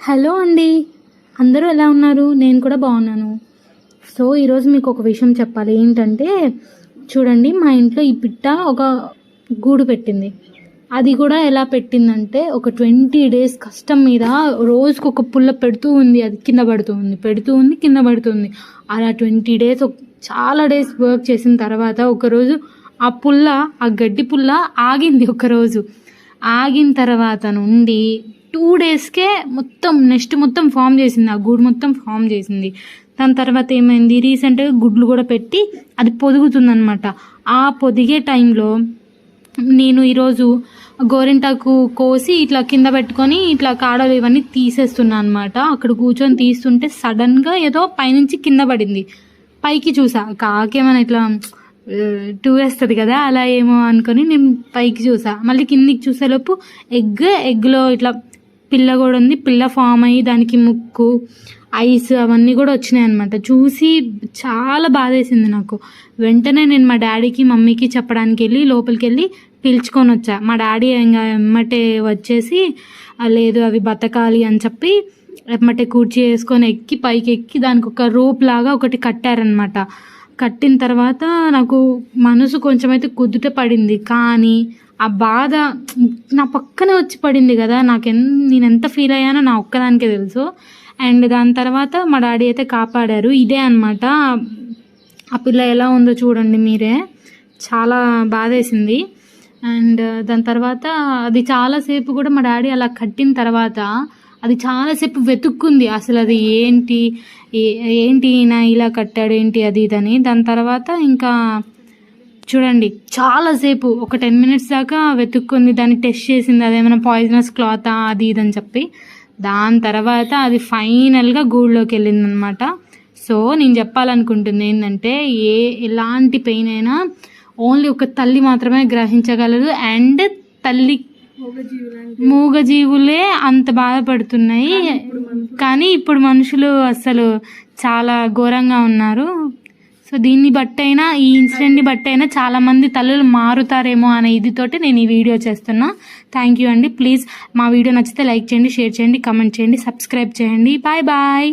Hello అండి. అందరూ ఎలా ఉన్నారు? నేను కూడా బాగున్నాను. సో ఈరోజు మీకు ఒక విషయం చెప్పాలి. ఏంటంటే చూడండి మా ఇంట్లో ఈ పిట్ట ఒక గూడు పెట్టింది. అది కూడా ఎలా పెట్టిందంటే ఒక ట్వంటీ డేస్ కష్టం మీద రోజుకు ఒక పుల్ల పెడుతూ ఉంది. అది కింద పడుతూ ఉంది. పెడుతూ ఉంది కింద పడుతుంది అలా ట్వంటీ డేస్ చాలా డేస్ వర్క్ చేసిన తర్వాత ఒకరోజు ఆ పుల్ల ఆ గడ్డి పుల్ల ఆగింది ఒకరోజు. ఆగిన తర్వాత నుండి టూ డేస్కే మొత్తం నెక్స్ట్ మొత్తం ఫామ్ చేసింది ఆ గూడు మొత్తం ఫామ్ చేసింది. దాని తర్వాత ఏమైంది? రీసెంట్గా గుడ్లు కూడా పెట్టి అది పొదుగుతుందనమాట ఆ పొదిగే టైంలో నేను ఈరోజు గోరింటాకు కోసి ఇట్లా కింద పెట్టుకొని ఇట్లా కాడలు ఇవన్నీ తీసేస్తున్నా అనమాట అక్కడ కూర్చొని తీస్తుంటే సడన్గా ఏదో పైనుంచి కింద పడింది. పైకి చూసా. కాకేమైనా ఇట్లా టూ వేస్తుంది కదా అలా ఏమో అనుకొని నేను పైకి చూసా. మళ్ళీ కిందికి చూసేలోపు ఎగ్ ఎగ్లో ఇట్లా పిల్ల కూడా ఉంది. పిల్ల ఫామ్ అయ్యి దానికి ముక్కు ఐస్ అవన్నీ కూడా వచ్చినాయి అనమాట చూసి చాలా బాధేసింది నాకు. వెంటనే నేను మా డాడీకి మమ్మీకి చెప్పడానికి వెళ్ళి లోపలికి వెళ్ళి పిలుచుకొని వచ్చా. మా డాడీ ఇంకా ఎమ్మటే వచ్చేసి లేదు అవి బతకాలి అని చెప్పి ఎమ్మటే కూర్చి వేసుకొని ఎక్కి పైకి ఎక్కి దానికి ఒక రోప్ లాగా ఒకటి కట్టారనమాట కట్టిన తర్వాత నాకు మనసు కొంచెం అయితే కుదుట పడింది. కానీ ఆ బాధ నా పక్కనే వచ్చి పడింది కదా. నాకు ఎన్ నేను ఎంత ఫీల్ అయ్యానో నా ఒక్కదానికే తెలుసు. అండ్ దాని తర్వాత మా డాడీ అయితే కాపాడారు. ఇదే అనమాట ఆ పిల్ల ఎలా ఉందో చూడండి మీరే. చాలా బాధేసింది. అండ్ దాని తర్వాత అది చాలాసేపు కూడా మా డాడీ అలా కట్టిన తర్వాత అది చాలాసేపు వెతుక్కుంది. అసలు అది ఏంటి? ఏ- ఏంటి నా ఇలా కట్టాడు? ఏంటి అది ఇదని దాని తర్వాత ఇంకా చూడండి చాలాసేపు ఒక టెన్ మినిట్స్ దాకా వెతుక్కుంది. దాన్ని టెస్ట్ చేసింది. అదేమైనా పాయిజనస్ క్లాతా? అది ఇది అని చెప్పి. దాని తర్వాత అది ఫైనల్గా గూడులోకి వెళ్ళిందనమాట. సో నేను చెప్పాలనుకుంటుంది ఏంటంటే ఏ ఎలాంటి పెయిన్ అయినా ఓన్లీ ఒక తల్లి మాత్రమే గ్రహించగలదు. అండ్ తల్లి మూగజీవులే అంత బాధపడుతున్నాయి. కానీ ఇప్పుడు మనుషులు అసలు చాలా ఘోరంగా ఉన్నారు. సో దీన్ని బట్టైనా ఈ ఇన్సిడెంట్ని బట్టైనా చాలామంది తల్లులు మారుతారేమో అనే ఇదితోటి నేను ఈ వీడియో చేస్తున్నా. థ్యాంక్ యూ అండి. ప్లీజ్ మా వీడియో నచ్చితే లైక్ చేయండి షేర్ చేయండి కమెంట్ చేయండి సబ్స్క్రైబ్ చేయండి. Bye bye